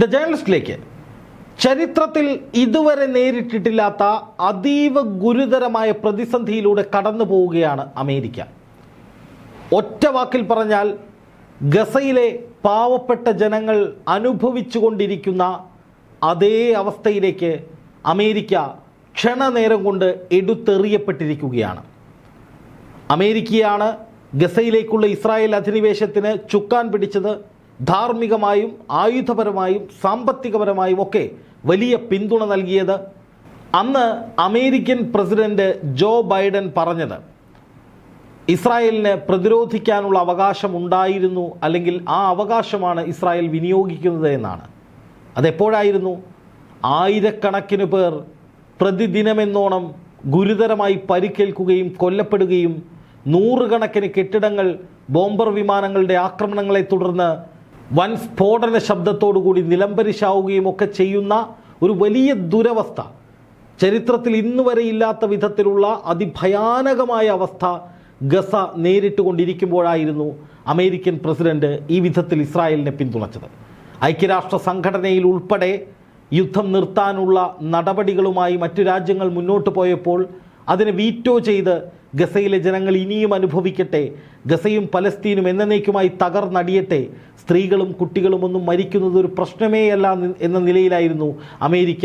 The ജേണലിസ്റ്റിലേക്ക് ചരിത്രത്തിൽ ഇതുവരെ നേരിട്ടിട്ടില്ലാത്ത അതീവ ഗുരുതരമായ പ്രതിസന്ധിയിലൂടെ കടന്നു പോവുകയാണ് അമേരിക്ക. ഒറ്റ വാക്കിൽ പറഞ്ഞാൽ ഗസയിലെ പാവപ്പെട്ട ജനങ്ങൾ അനുഭവിച്ചുകൊണ്ടിരിക്കുന്ന അതേ അവസ്ഥയിലേക്ക് അമേരിക്ക ക്ഷണനേരം കൊണ്ട് എടുത്തെറിയപ്പെട്ടിരിക്കുകയാണ്. അമേരിക്കയാണ് ഗസയിലേക്കുള്ള ഇസ്രായേൽ അധിനിവേശത്തിന് ചുക്കാൻ പിടിച്ചത് ധാർമ്മികമായും ആയുധപരമായും സാമ്പത്തികപരമായും ഒക്കെ വലിയ പിന്തുണ നൽകിയത് അന്ന് അമേരിക്കൻ പ്രസിഡന്റ് ജോ ബൈഡൻ പറഞ്ഞത്. ഇസ്രായേലിന് പ്രതിരോധിക്കാനുള്ള അവകാശം ഉണ്ടായിരുന്നു അല്ലെങ്കിൽ ആ അവകാശമാണ് ഇസ്രായേൽ വിനിയോഗിക്കുന്നത് എന്നാണ്. അതെപ്പോഴായിരുന്നു? ആയിരക്കണക്കിന് പേർ പ്രതിദിനമെന്നോണം ഗുരുതരമായി പരിക്കേൽക്കുകയും കൊല്ലപ്പെടുകയും നൂറുകണക്കിന് കെട്ടിടങ്ങൾ ബോംബർ വിമാനങ്ങളുടെ ആക്രമണങ്ങളെ തുടർന്ന് വൻ സ്ഫോടന ശബ്ദത്തോടുകൂടി നിലംപരിശാവുകയും ഒക്കെ ചെയ്യുന്ന ഒരു വലിയ ദുരവസ്ഥ. ചരിത്രത്തിൽ ഇന്ന് വരെ ഇല്ലാത്ത വിധത്തിലുള്ള അതിഭയാനകമായ അവസ്ഥ ഗസ നേരിട്ടുകൊണ്ടിരിക്കുമ്പോഴായിരുന്നു അമേരിക്കൻ പ്രസിഡന്റ് ഈ വിധത്തിൽ ഇസ്രായേലിനെ പിന്തുണച്ചത്. ഐക്യരാഷ്ട്ര സംഘടനയിൽ ഉൾപ്പെടെ യുദ്ധം നിർത്താനുള്ള നടപടികളുമായി മറ്റു രാജ്യങ്ങൾ മുന്നോട്ട് പോയപ്പോൾ അതിനെ വീറ്റോ ചെയ്ത് ഗസയിലെ ജനങ്ങൾ ഇനിയും അനുഭവിക്കട്ടെ. ഗസയും പലസ്തീനും എന്നേക്കുമായി തകർന്നടിയട്ടെ. സ്ത്രീകളും കുട്ടികളും ഒന്നും മരിക്കുന്നത് ഒരു പ്രശ്നമേയല്ല എന്ന നിലയിലായിരുന്നു അമേരിക്ക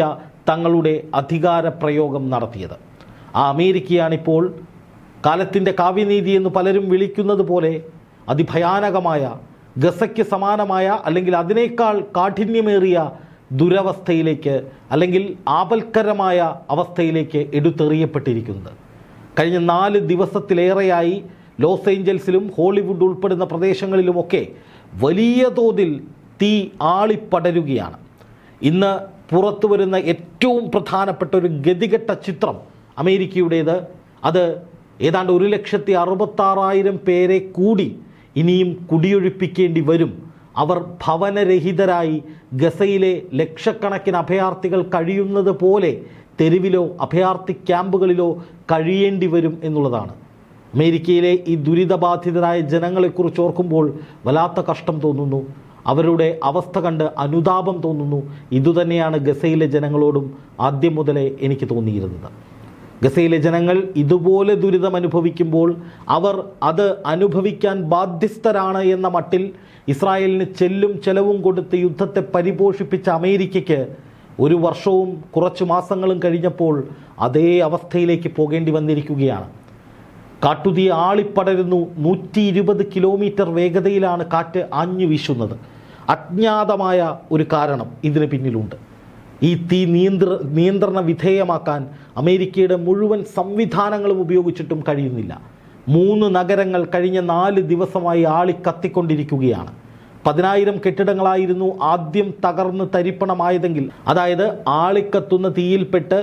തങ്ങളുടെ അധികാര പ്രയോഗം നടത്തിയത്. ആ അമേരിക്കയാണിപ്പോൾ കാലത്തിന്റെ കാവ്യനീതി എന്ന് പലരും വിളിക്കുന്നത് പോലെ അതിഭയാനകമായ ഗസയ്ക്ക് സമാനമായ അല്ലെങ്കിൽ അതിനേക്കാൾ കാഠിന്യമേറിയ ദുരവസ്ഥയിലേക്ക് അല്ലെങ്കിൽ ആപൽക്കരമായ അവസ്ഥയിലേക്ക് എടുത്തെറിയപ്പെട്ടിരിക്കുന്നത്. കഴിഞ്ഞ നാല് ദിവസത്തിലേറെയായി ലോസ് ഏഞ്ചൽസിലും ഹോളിവുഡ് ഉൾപ്പെടുന്ന പ്രദേശങ്ങളിലുമൊക്കെ വലിയ തോതിൽ തീ ആളിപ്പടരുകയാണ്. ഇന്ന് പുറത്തു വരുന്ന ഏറ്റവും പ്രധാനപ്പെട്ട ഒരു ഗതികെട്ട ചിത്രം അമേരിക്കയുടേത്. അത് ഏതാണ്ട് ഒരു ലക്ഷത്തി അറുപത്താറായിരം പേരെ കൂടി ഇനിയും കുടിയൊഴിപ്പിക്കേണ്ടി വരും. അവർ ഭവനരഹിതരായി ഗസയിലെ ലക്ഷക്കണക്കിന് അഭയാർത്ഥികൾ കഴിയുന്നത് പോലെ തെരുവിലോ അഭയാർത്ഥി ക്യാമ്പുകളിലോ കഴിയേണ്ടി വരും എന്നുള്ളതാണ്. അമേരിക്കയിലെ ഈ ദുരിതബാധിതരായ ജനങ്ങളെക്കുറിച്ച് ഓർക്കുമ്പോൾ വല്ലാത്ത കഷ്ടം തോന്നുന്നു. അവരുടെ അവസ്ഥ കണ്ട് അനുതാപം തോന്നുന്നു. ഇതുതന്നെയാണ് ഗസയിലെ ജനങ്ങളോടും ആദ്യം മുതലേ എനിക്ക് തോന്നിയിരുന്നത്. ഗസയിലെ ജനങ്ങൾ ഇതുപോലെ ദുരിതം അനുഭവിക്കുമ്പോൾ അവർ അത് അനുഭവിക്കാൻ ബാധ്യസ്ഥരാണ് എന്ന മട്ടിൽ ഇസ്രായേലിന് ചെല്ലും ചെലവും കൊടുത്ത് യുദ്ധത്തെ പരിപോഷിപ്പിച്ച അമേരിക്കയ്ക്ക് ഒരു വർഷവും കുറച്ച് മാസങ്ങളും കഴിഞ്ഞപ്പോൾ അതേ അവസ്ഥയിലേക്ക് പോകേണ്ടി വന്നിരിക്കുകയാണ്. കാട്ടുതീ ആളിപ്പടരുന്നു. നൂറ്റി ഇരുപത് കിലോമീറ്റർ വേഗതയിലാണ് കാറ്റ് ആഞ്ഞു വീശുന്നത്. അജ്ഞാതമായ ഒരു കാരണം ഇതിന് പിന്നിലുണ്ട്. ഈ തീ നിയന്ത്ര നിയന്ത്രണ വിധേയമാക്കാൻ അമേരിക്കയുടെ മുഴുവൻ സംവിധാനങ്ങളും ഉപയോഗിച്ചിട്ടും കഴിയുന്നില്ല. മൂന്ന് നഗരങ്ങൾ കഴിഞ്ഞ നാല് ദിവസമായി ആളിക്കത്തിക്കൊണ്ടിരിക്കുകയാണ്. പതിനായിരം കെട്ടിടങ്ങളായിരുന്നു ആദ്യം തകർന്ന് തരിപ്പണമായതെങ്കിൽ. അതായത് ആളിക്കത്തുന്ന തീയിൽപ്പെട്ട്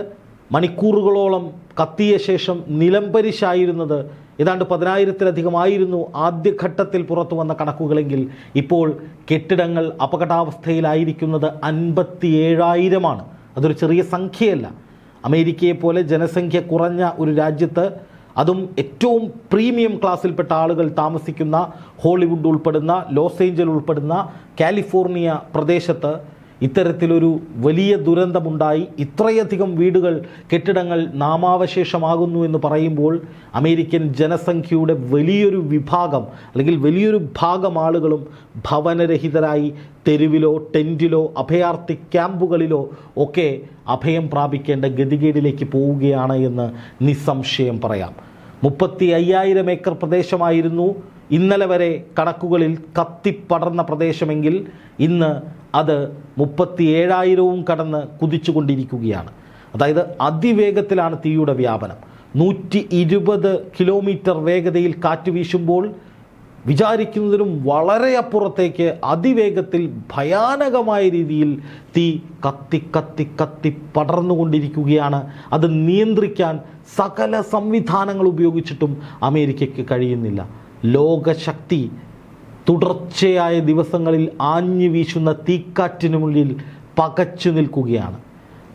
മണിക്കൂറുകളോളം കത്തിയ ശേഷം നിലംപരിശായിരുന്നത് ഏതാണ്ട് പതിനായിരത്തിലധികമായിരുന്നു ആദ്യഘട്ടത്തിൽ പുറത്തു വന്ന കണക്കുകളെങ്കിൽ. ഇപ്പോൾ കെട്ടിടങ്ങൾ അപകടാവസ്ഥയിലായിരിക്കുന്നത് അൻപത്തി ഏഴായിരമാണ് അതൊരു ചെറിയ സംഖ്യയല്ല. അമേരിക്കയെ പോലെ ജനസംഖ്യ കുറഞ്ഞ ഒരു രാജ്യത്ത് അതും ഏറ്റവും പ്രീമിയം ക്ലാസ്സിൽപ്പെട്ട ആളുകൾ താമസിക്കുന്ന ഹോളിവുഡ് ഉൾപ്പെടുന്ന ലോസ് ഏഞ്ചൽ ഉൾപ്പെടുന്ന കാലിഫോർണിയ പ്രദേശത്ത് ഇത്തരത്തിലൊരു വലിയ ദുരന്തമുണ്ടായി. ഇത്രയധികം വീടുകൾ കെട്ടിടങ്ങൾ നാമാവശേഷമാകുന്നു എന്ന് പറയുമ്പോൾ അമേരിക്കൻ ജനസംഖ്യയുടെ വലിയൊരു വിഭാഗം അല്ലെങ്കിൽ വലിയൊരു ഭാഗം ആളുകളും ഭവനരഹിതരായി തെരുവിലോ ടെന്റിലോ അഭയാർത്ഥി ക്യാമ്പുകളിലോ ഒക്കെ അഭയം പ്രാപിക്കേണ്ട ഗതികേടിലേക്ക് പോവുകയാണ് എന്ന് നിസ്സംശയം പറയാം. മുപ്പത്തി അയ്യായിരം ഏക്കർ പ്രദേശമായിരുന്നു. ഇന്നലെ വരെ കണക്കുകളിൽ കത്തിപ്പടർന്ന പ്രദേശമെങ്കിൽ ഇന്ന് അത് മുപ്പത്തി ഏഴായിരവും കടന്ന് കുതിച്ചുകൊണ്ടിരിക്കുകയാണ്. അതായത് അതിവേഗത്തിലാണ് തീയുടെ വ്യാപനം. നൂറ്റി ഇരുപത് കിലോമീറ്റർ വേഗതയിൽ കാറ്റ് വീശുമ്പോൾ വിചാരിക്കുന്നതിനും വളരെ അപ്പുറത്തേക്ക് അതിവേഗത്തിൽ ഭയാനകമായ രീതിയിൽ തീ കത്തി കത്തി കത്തി പടർന്നുകൊണ്ടിരിക്കുകയാണ്. അത് നിയന്ത്രിക്കാൻ സകല സംവിധാനങ്ങൾ ഉപയോഗിച്ചിട്ടും അമേരിക്കയ്ക്ക് കഴിയുന്നില്ല. ലോകശക്തി തുടർച്ചയായ ദിവസങ്ങളിൽ ആഞ്ഞു വീശുന്ന തീക്കാറ്റിനു മുന്നിൽ പകച്ചു നിൽക്കുകയാണ്.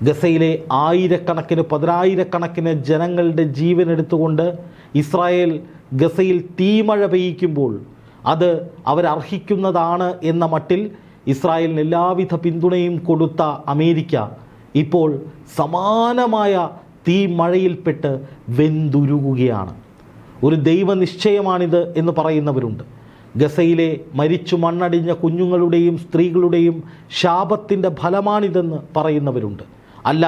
ഗസയിലെ ആയിരക്കണക്കിന് പതിനായിരക്കണക്കിന് ജനങ്ങളുടെ ജീവൻ എടുത്തുകൊണ്ട് ഇസ്രായേൽ ഗസയിൽ തീമഴ പെയ്യിക്കുമ്പോൾ അത് അവരർഹിക്കുന്നതാണ് എന്ന മട്ടിൽ ഇസ്രായേലിന് എല്ലാവിധ പിന്തുണയും കൊടുത്ത അമേരിക്ക ഇപ്പോൾ സമാനമായ തീ മഴയിൽപ്പെട്ട് വെന്തുരുകുകയാണ്. ഒരു ദൈവനിശ്ചയമാണിത് എന്ന് പറയുന്നവരുണ്ട്. ഗസയിലെ മരിച്ചു മണ്ണടിഞ്ഞ കുഞ്ഞുങ്ങളുടെയും സ്ത്രീകളുടെയും ശാപത്തിന്റെ ഫലമാണിതെന്ന് പറയുന്നവരുണ്ട്. അല്ല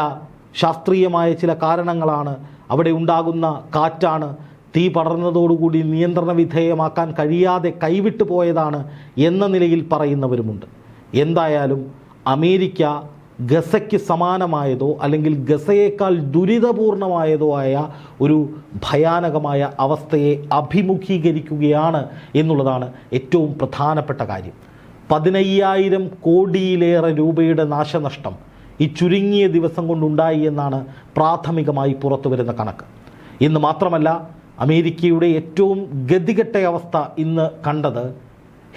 ശാസ്ത്രീയമായ ചില കാരണങ്ങളാണ് അവിടെ ഉണ്ടാകുന്ന കാറ്റാണ് തീ പടർന്നതോടുകൂടി നിയന്ത്രണ വിധേയമാക്കാൻ കഴിയാതെ കൈവിട്ടു പോയതാണ് എന്ന നിലയിൽ പറയുന്നവരുമുണ്ട്. എന്തായാലും അമേരിക്ക ഗസയ്ക്ക് സമാനമായതോ അല്ലെങ്കിൽ ഗസയേക്കാൾ ദുരിതപൂർണമായതോ ആയ ഒരു ഭയാനകമായ അവസ്ഥയെ അഭിമുഖീകരിക്കുകയാണ് എന്നുള്ളതാണ് ഏറ്റവും പ്രധാനപ്പെട്ട കാര്യം. പതിനയ്യായിരം കോടിയിലേറെ രൂപയുടെ നാശനഷ്ടം ഈ ചുരുങ്ങിയ ദിവസം കൊണ്ടുണ്ടായി എന്നാണ് പ്രാഥമികമായി പുറത്തു വരുന്ന കണക്ക്. ഇന്ന് മാത്രമല്ല അമേരിക്കയുടെ ഏറ്റവും ഗതികെട്ട അവസ്ഥ ഇന്ന് കണ്ടത്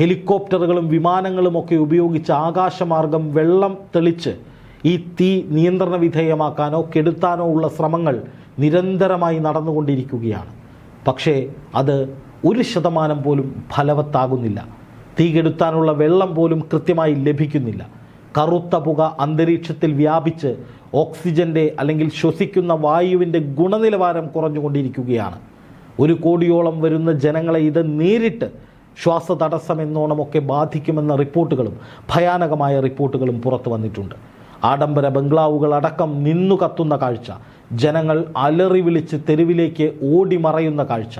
ഹെലികോപ്റ്ററുകളും വിമാനങ്ങളും ഒക്കെ ഉപയോഗിച്ച് ആകാശമാർഗം വെള്ളം തെളിച്ച് ഈ തീ നിയന്ത്രണ വിധേയമാക്കാനോ കെടുത്താനോ ഉള്ള ശ്രമങ്ങൾ നിരന്തരമായി നടന്നുകൊണ്ടിരിക്കുകയാണ്. പക്ഷേ അത് ഒരു ശതമാനം പോലും ഫലവത്താകുന്നില്ല. തീ കെടുത്താനുള്ള വെള്ളം പോലും കൃത്യമായി ലഭിക്കുന്നില്ല. കറുത്ത പുക അന്തരീക്ഷത്തിൽ വ്യാപിച്ച് ഓക്സിജന്റെ അല്ലെങ്കിൽ ശ്വസിക്കുന്ന വായുവിന്റെ ഗുണനിലവാരം കുറഞ്ഞുകൊണ്ടിരിക്കുകയാണ്. ഒരു കോടിയോളം വരുന്ന ജനങ്ങളെ ഇത് നേരിട്ട് ശ്വാസതടസ്സം എന്നോണമൊക്കെ ബാധിക്കുമെന്ന റിപ്പോർട്ടുകളും ഭയാനകമായ റിപ്പോർട്ടുകളും പുറത്തു വന്നിട്ടുണ്ട്. ആഡംബര ബംഗ്ലാവുകൾ അടക്കം നിന്നു കത്തുന്ന കാഴ്ച. ജനങ്ങൾ അലറി വിളിച്ച് തെരുവിലേക്ക് ഓടിമറയുന്ന കാഴ്ച.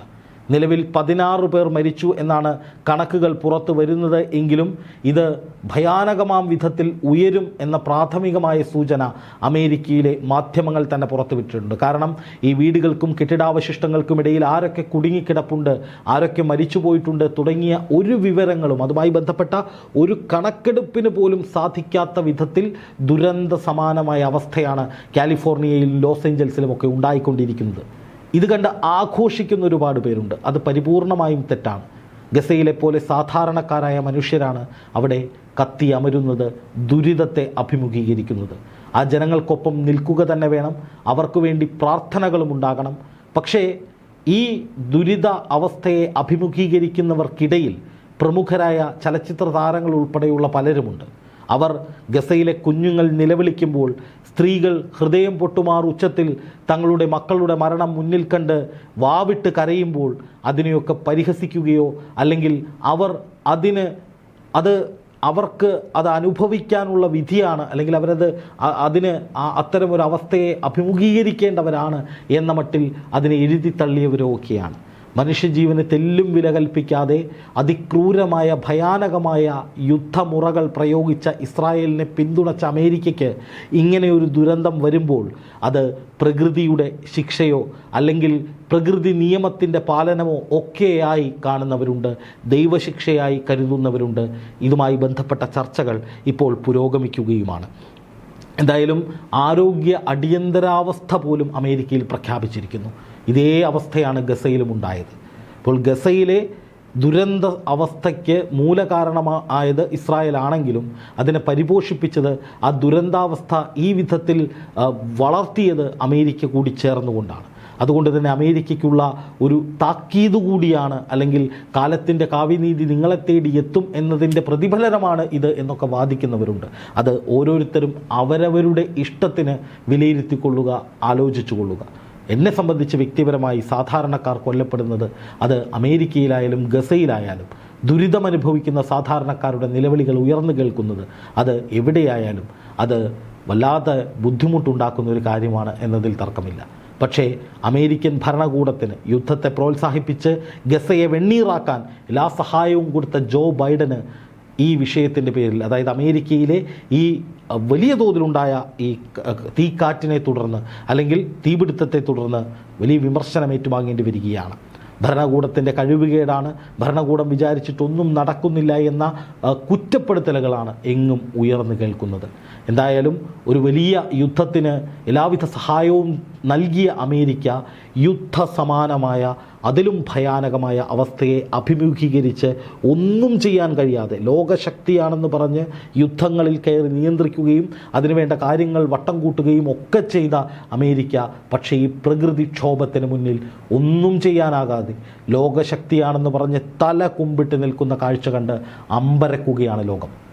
നിലവിൽ പതിനാറ് പേർ മരിച്ചു എന്നാണ് കണക്കുകൾ പുറത്തു വരുന്നത് എങ്കിലും ഇത് ഭയാനകമാം വിധത്തിൽ ഉയരും എന്ന പ്രാഥമികമായ സൂചന അമേരിക്കയിലെ മാധ്യമങ്ങൾ തന്നെ പുറത്തുവിട്ടിട്ടുണ്ട്. കാരണം ഈ വീടുകൾക്കും കെട്ടിടാവശിഷ്ടങ്ങൾക്കും ഇടയിൽ ആരൊക്കെ കുടുങ്ങിക്കിടപ്പുണ്ട് ആരൊക്കെ മരിച്ചു പോയിട്ടുണ്ട് തുടങ്ങിയ ഒരു വിവരങ്ങളും അതുമായി ബന്ധപ്പെട്ട ഒരു കണക്കെടുപ്പിന് പോലും സാധിക്കാത്ത വിധത്തിൽ ദുരന്ത സമാനമായ അവസ്ഥയാണ് കാലിഫോർണിയയിലും ലോസ് ഏഞ്ചൽസിലും ഒക്കെ ഉണ്ടായിക്കൊണ്ടിരിക്കുന്നത്. ഇത് കണ്ട് ആഘോഷിക്കുന്ന ഒരുപാട് പേരുണ്ട്. അത് പരിപൂർണമായും തെറ്റാണ്. ഗസയിലെ പോലെ സാധാരണക്കാരായ മനുഷ്യരാണ് അവിടെ കത്തി അമരുന്നത് ദുരിതത്തെ അഭിമുഖീകരിക്കുന്നത്. ആ ജനങ്ങൾക്കൊപ്പം നിൽക്കുക തന്നെ വേണം. അവർക്ക് വേണ്ടി പ്രാർത്ഥനകളും ഉണ്ടാകണം. പക്ഷേ ഈ ദുരിത അവസ്ഥയെ അഭിമുഖീകരിക്കുന്നവർക്കിടയിൽ പ്രമുഖരായ ചലച്ചിത്ര താരങ്ങൾ ഉൾപ്പെടെയുള്ള പലരുമുണ്ട്. അവർ ഗസയിലെ കുഞ്ഞുങ്ങൾ നിലവിളിക്കുമ്പോൾ സ്ത്രീകൾ ഹൃദയം പൊട്ടുമാർ ഉച്ചത്തിൽ തങ്ങളുടെ മക്കളുടെ മരണം മുന്നിൽ കണ്ട് വാവിട്ട് കരയുമ്പോൾ അതിനെയൊക്കെ പരിഹസിക്കുകയോ അല്ലെങ്കിൽ അവർ അതിന് അത് അവർക്ക് അത് അനുഭവിക്കാനുള്ള വിധിയാണ് അല്ലെങ്കിൽ അവരത് അതിന് അത്തരമൊരവസ്ഥയെ അത്തരം ഒരു അവസ്ഥയെ അഭിമുഖീകരിക്കേണ്ടവരാണ് എന്ന മട്ടിൽ അതിനെ എഴുതി തള്ളിയവരോ ഒക്കെയാണ് മനുഷ്യജീവന് തെല്ലും വില കൽപ്പിക്കാതെ അതിക്രൂരമായ ഭയാനകമായ യുദ്ധമുറകൾ പ്രയോഗിച്ച ഇസ്രായേലിനെ പിന്തുണച്ച അമേരിക്കയ്ക്ക് ഇങ്ങനെയൊരു ദുരന്തം വരുമ്പോൾ അത് പ്രകൃതിയുടെ ശിക്ഷയോ അല്ലെങ്കിൽ പ്രകൃതി നിയമത്തിന്റെ പാലനമോ ഒക്കെയായി കാണുന്നവരുണ്ട് ദൈവശിക്ഷയായി കരുതുന്നവരുണ്ട്. ഇതുമായി ബന്ധപ്പെട്ട ചർച്ചകൾ ഇപ്പോൾ പുരോഗമിക്കുകയുമാണ്. എന്തായാലും ആരോഗ്യ അടിയന്തരാവസ്ഥ പോലും അമേരിക്കയിൽ പ്രഖ്യാപിച്ചിരിക്കുന്നു. ഇതേ അവസ്ഥയാണ് ഗസയിലും ഉണ്ടായത്. അപ്പോൾ ഗസയിലെ ദുരന്ത അവസ്ഥയ്ക്ക് മൂലകാരണമായത് ഇസ്രായേൽ ആണെങ്കിലും അതിനെ പരിപോഷിപ്പിച്ചത് ആ ദുരന്താവസ്ഥ ഈ വിധത്തിൽ വളർത്തിയത് അമേരിക്ക കൂടി ചേർന്നുകൊണ്ടാണ്. അതുകൊണ്ട് തന്നെ അമേരിക്കയ്ക്കുള്ള ഒരു താക്കീത് കൂടിയാണ് അല്ലെങ്കിൽ കാലത്തിന്റെ കാവ്യനീതി നിങ്ങളെ തേടി എത്തും എന്നതിന്റെ പ്രതിഫലനമാണ് ഇത് എന്നൊക്കെ വാദിക്കുന്നവരുണ്ട്. അത് ഓരോരുത്തരും അവരവരുടെ ഇഷ്ടത്തിന് വിലയിരുത്തിക്കൊള്ളുക ആലോചിച്ചു കൊള്ളുക എന്നെ സംബന്ധിച്ച് വ്യക്തിപരമായി സാധാരണക്കാർ കൊല്ലപ്പെടുന്നത് അത് അമേരിക്കയിലായാലും ഗസയിലായാലും ദുരിതമനുഭവിക്കുന്ന സാധാരണക്കാരുടെ നിലവിളികൾ ഉയർന്നു കേൾക്കുന്നത് അത് എവിടെയായാലും അത് വല്ലാതെ ബുദ്ധിമുട്ടുണ്ടാക്കുന്ന ഒരു കാര്യമാണ് എന്നതിൽ തർക്കമില്ല. പക്ഷേ അമേരിക്കൻ ഭരണകൂടത്തിന് യുദ്ധത്തെ പ്രോത്സാഹിപ്പിച്ച് ഗസയെ വെണ്ണീറാക്കാൻ എല്ലാ സഹായവും കൊടുത്ത ജോ ബൈഡന് ഈ വിഷയത്തിന്റെ പേരിൽ അതായത് അമേരിക്കയിലെ ഈ വലിയ തോതിലുണ്ടായ ഈ തീക്കാറ്റിനെ തുടർന്ന് അല്ലെങ്കിൽ തീപിടുത്തത്തെ തുടർന്ന് വലിയ വിമർശനം ഏറ്റുവാങ്ങേണ്ടി വരികയാണ്. ഭരണകൂടത്തിന്റെ കഴിവുകേടാണ് ഭരണകൂടം വിചാരിച്ചിട്ടൊന്നും നടക്കുന്നില്ല എന്ന കുറ്റപ്പെടുത്തലുകളാണ് എങ്ങും ഉയർന്നു കേൾക്കുന്നത്. എന്തായാലും ഒരു വലിയ യുദ്ധത്തിന് എല്ലാവിധ സഹായവും നൽകിയ അമേരിക്ക യുദ്ധസമാനമായ അതിലും ഭയാനകമായ അവസ്ഥയെ അഭിമുഖീകരിച്ച് ഒന്നും ചെയ്യാൻ കഴിയാതെ ലോകശക്തിയാണെന്ന് പറഞ്ഞ് യുദ്ധങ്ങളിൽ കയറി നിയന്ത്രിക്കുകയും അതിനുവേണ്ട കാര്യങ്ങൾ വട്ടം കൂട്ടുകയും ഒക്കെ ചെയ്ത അമേരിക്ക പക്ഷേ ഈ പ്രകൃതിക്ഷോഭത്തിന് മുന്നിൽ ഒന്നും ചെയ്യാനാകാതെ ലോകശക്തിയാണെന്ന് പറഞ്ഞ് തല കുമ്പിട്ട് നിൽക്കുന്ന കാഴ്ച കണ്ട് അമ്പരക്കുകയാണ് ലോകം.